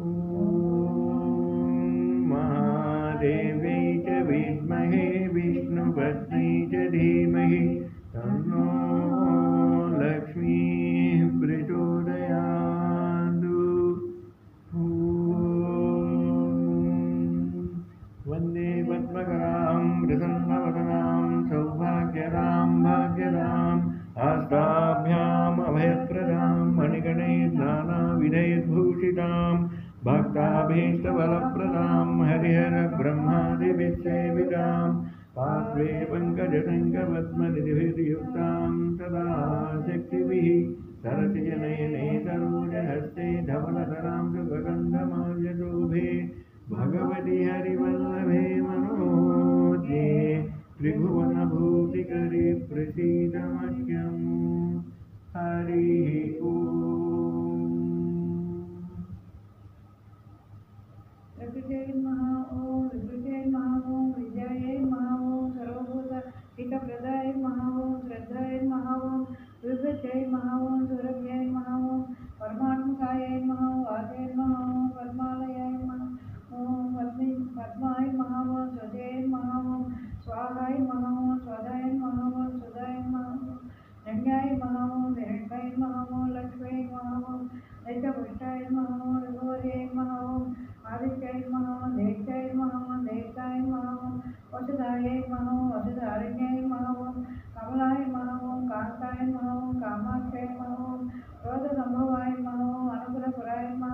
ॐ महादेव्यै च विद्महे विष्णुपत्न्यै च धीमहि। तन्नो लक्ष्मीः प्रचोदयात्। ॐ वंदे पद्मकरां प्रसन्नवदनां, सौभाग्यदां भाग्यदाम् आस्ताभ्याम् अभयप्रदां मणिगणैर्नानाविधैर्भूषितां भक्ताभीष्टबलप्रदां हरिहरब्रह्मादिविसेवितां पार्श्वे पङ्कजसङ्गपद्मनिधिभिर्युक्तां सदा शक्तिभिः सरसिजनयने सरोजहस्ते धवलधरां सुगन्धमाल्यशोभे भगवति हरिवल्लभे मनोजे, त्रिभुवनभूतिकरे प्रसीदमह्यम् हरिः ॐ प्रकृते महा ओम विभूते महा ओम, विजये महा ओम, सर्वभूत हितप्रदाय महा ओम, श्रद्धाय महा ओम विभूते महा आदित्याय महा देशाय महा देशाय महा वसुधाय महा वसुधारण्याय महा कमलाय महा कांताय महा कामाक्षय महा क्रोधसंभवाय महा अनुग्रहपुराय महा उदय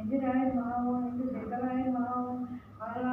ఎదిరాయ భావం ఎదు జగలాయ భావం అలా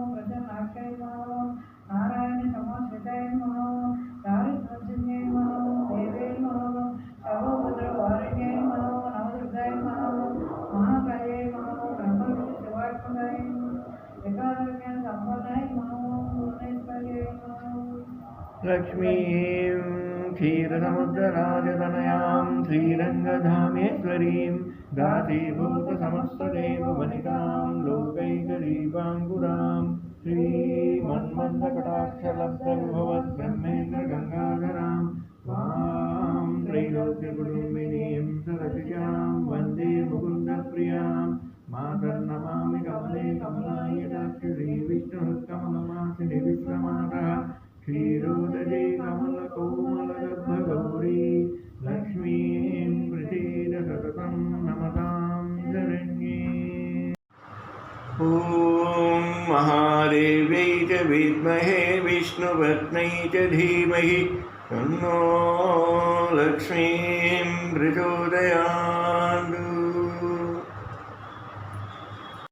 लक्ष्मीं क्षीरसमुद्रराजतनयां श्रीरङ्गधामेश्वरीं दासीभूतसमस्तदेव वनितां लोकैकदीपाङ्कुरां श्रीमन्मन्दकटाक्षलब्धविभवद्ब्रह्मेन्द्रगङ्गाधरां मां त्रैलोक्यकुटुम्बिनीं सरसिजां वन्दे मुकुन्दप्रियां मातर्नमामि कमले कमलायदाक्षरी विष्णुः कमलमासिनि विश्वमातः क्षीरोदजे कमलकोमलगर्भगौरी लक्ष्मीं सततं नमतां शरण्ये ॐ महादेव्यै च विद्महे विष्णुपत्न्यै च धीमहि तन्नो लक्ष्मीं प्रचोदयात्